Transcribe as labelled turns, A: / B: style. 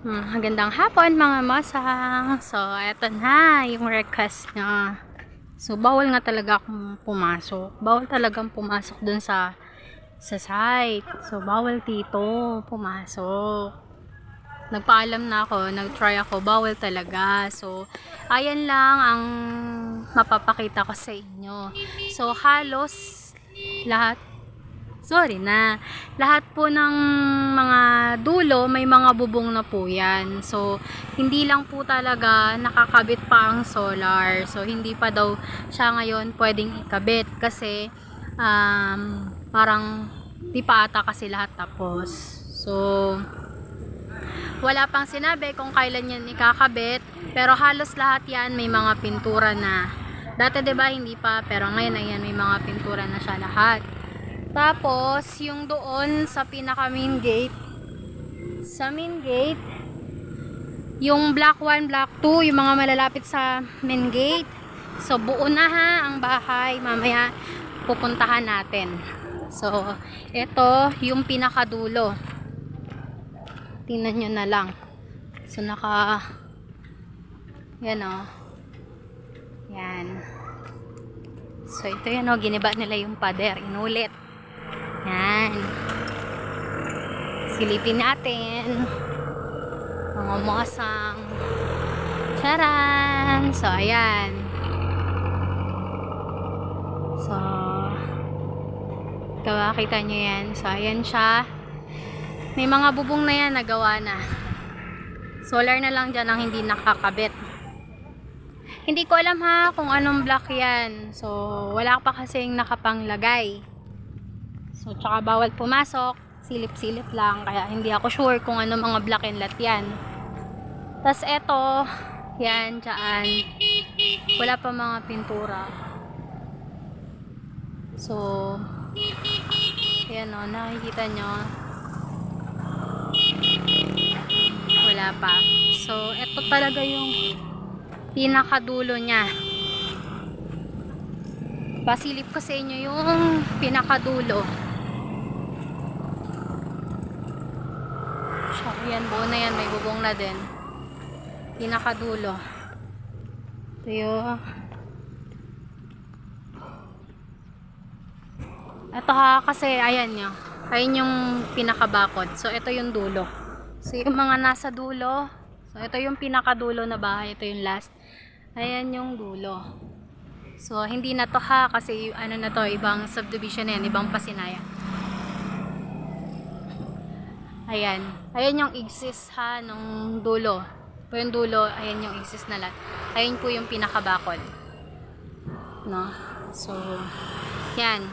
A: Hmm, magandang hapon mga masang. So, eto na yung request niya. So, bawal nga talaga akong pumasok. Bawal talagang pumasok dun sa sa site. So, bawal tito pumasok. Nagpaalam na ako, nag-try ako, bawal talaga. So, ayan lang ang mapapakita ko sa inyo. So, halos lahat Sorry na. Lahat po ng mga dulo, may mga bubong na po yan. So, hindi lang po talaga nakakabit pa ang solar. So, hindi pa daw siya ngayon pwedeng ikabit. Kasi, um, parang di pa ata kasi lahat tapos. So, wala pang sinabi kung kailan yan ikakabit. Pero halos lahat yan may mga pintura na. Dati 'di ba hindi pa, pero ngayon ayan may mga pintura na siya lahat. Tapos, yung doon sa pinaka main gate, sa main gate, yung black 1, black 2, yung mga malalapit sa main gate. So, buo na ha ang bahay. Mamaya, pupuntahan natin. So, ito yung pinakadulo. Tingnan nyo na lang. So, naka, yan o. Yan. So, ito yan o. Giniba nila yung pader. Inulit. Yan. Silipin natin. Mga mosang. Charan! So, ayan. So, kawakita nyo yan. So, ayan siya. May mga bubong na yan nagawa na. Solar na lang dyan ang hindi nakakabit. Hindi ko alam ha kung anong block yan. So, wala pa kasing nakapanglagay. So, tsaka bawal pumasok. Silip-silip lang. Kaya hindi ako sure kung ano mga black and lot yan. Tapos eto, yan, dyan. Wala pa mga pintura. So, yan o, nakikita nyo. Wala pa. So, eto talaga yung pinakadulo niya. Pasilip ko sa inyo yung pinakadulo. So, yan, buo na yan. May bubong na din. Pinakadulo. Yung Ito ha, kasi ayan nyo. Ayan yung pinakabakod. So, ito yung dulo. So, yung mga nasa dulo. So, ito yung pinakadulo na bahay. Ito yung last. Ayan yung dulo. So, hindi na to ha. Kasi, ano na to, ibang subdivision na yan. Ibang pasinaya. Ayan. Ayan yung exist ha, nung dulo. Po yung dulo, ayan yung exist na lahat. Ayan po yung pinakabakod. No? So, yan.